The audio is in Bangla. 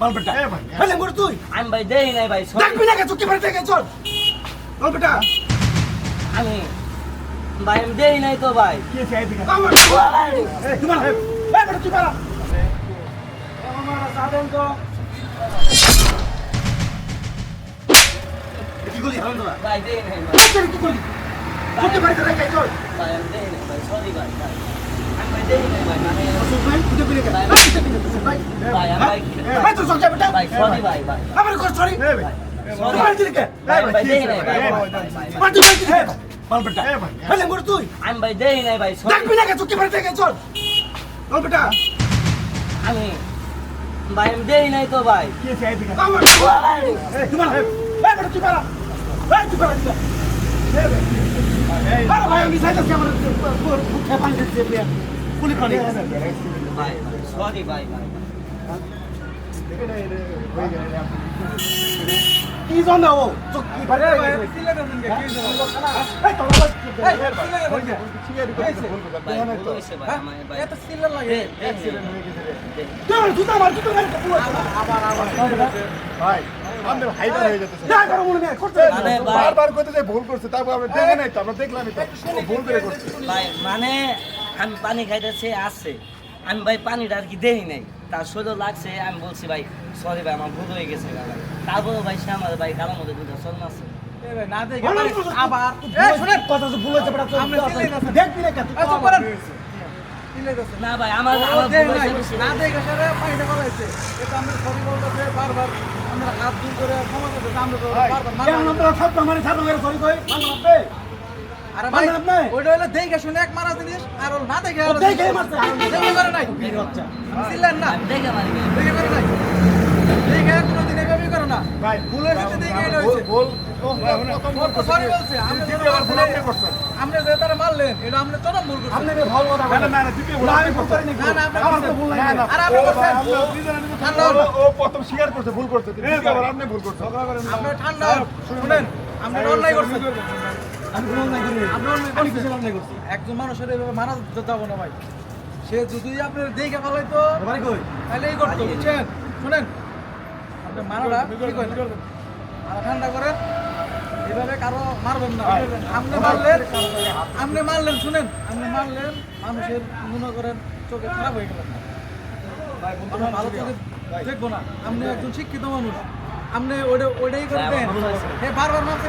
পালবেটা এ ভাই, এ। ফেলে করে তুই। আমি ভাই দেই নাই ভাই। দেখবি না চুক্তি বাড়ি থেকে চল। পালবেটা আমি ভাই আমি দেই নাই তো ভাই। কি আছে এদিকে আমার তোমার এই বেটা তুই পালা আমার সাধন তো কি করলি? ভাই দেই নাই ভাই। কি করলি? চুক্তি বাড়ি থেকে চল। ভাই আমি দেই নাই ভাই সরি ভাই ভাই। আমি ভাই দেই নাই ভাই মানে সুখ ভাই গেল ভাই ভাই আমি ভাই ভাই ভাই ভাই ভাই ভাই ভাই আমি ভাই দেই নাই ভাই ভাই, ভাই, ভাই, ভাই। ভাই, ভাই ভাই ভাই তো ভাই কি আছে এদিকে আমার তোমার এই বেটা তুই পালা এই তুই পালা এই আরে ভাই আমি সাইডে আমার মুখে পানি দিতে পুলি পানি ভাই সরি ভাই ভাই কি জানো ও? চুক্তি বাড়ি থেকে এই তোরা এই ভাই ভুল হয়েছে ভাই আমার ভাই। এত সিলার লাগে। দে- দে নাই। দে। তুই জুতা মার জুতা মার আবার আবার ভাই আমাদের হাইবার হয়ে যেতেছে যা করো মনে নেই করতে মানে বারবার করতে যে ভুল করছে তারপর আমরা দেখে নাই তো আমরা দেখলামই তো। ভুল করে করছে। ভাই মানে আমি পানি খাইতেছে আছে। আমি ভাই পানিটা আর কি দেই নাই। তার শরীর লাগছে আমি বলছি ভাই সরি ভাই আমার ভুল হয়ে গেছে ভাই তারপরে ভাই সে আমার ভাই কালার মধ্যে দুটো চল আছে। না আমরা ভাই আমার আমার না। দেখে সেটা পানিটা ফলাইছে এটা আমরা সরি বলতেছে বারবার আমরা হাত দূর করে ক্ষমা করতেছে আমরা বারবার আমরা সব সাথে সরি কই? আপনি? আরে ভাই ওইটা হলো দেখে শুনে এক মারা জিনিস আর ওর না দেখে দেখে মারছে। দেখে করে নাই। না। দেখে মারি। দেখে করে নাই। দেখে কোনোদিন এভাবেই করে না। ভাই ভুল হয়েছে দেখে এটা ভুল হয়েছে আমরা যে তারা মারলেন এটা আমরা চরম ভুল করছি আপনি ভালো কথা না না না দ্বিতীয় ভুল আমি ভুল করছেন না, না, আমার তো ভুল নাই না। আপনি করছেন। আমরা দুইজনে মিলে ঠান্ডা ও- প্রথম স্বীকার করছে ভুল আপনি ভুল করছেন। আমরা ঠান্ডা শুনেন আমরা অন্যায় করছি ভুল একজন মানুষের এভাবে মারা যাব না ভাই। সে যদি আপনার দেখে বাড়ি কই? তাহলে এই করতো। বুঝছেন শুনেন আপনি মারাটা ঠান্ডা করেন। এভাবে কারও মারবেন না আপনি মারলেন আপনি মারলেন শুনেন। আপনি মারলেন মানুষের মনে করেন চোখে খারাপ হয়ে গেলেন। ভালো চোখে দেখব না। আপনি একজন শিক্ষিত মানুষ। আপনি ওটা ওইটাই করে দেন হে বারবার মারতে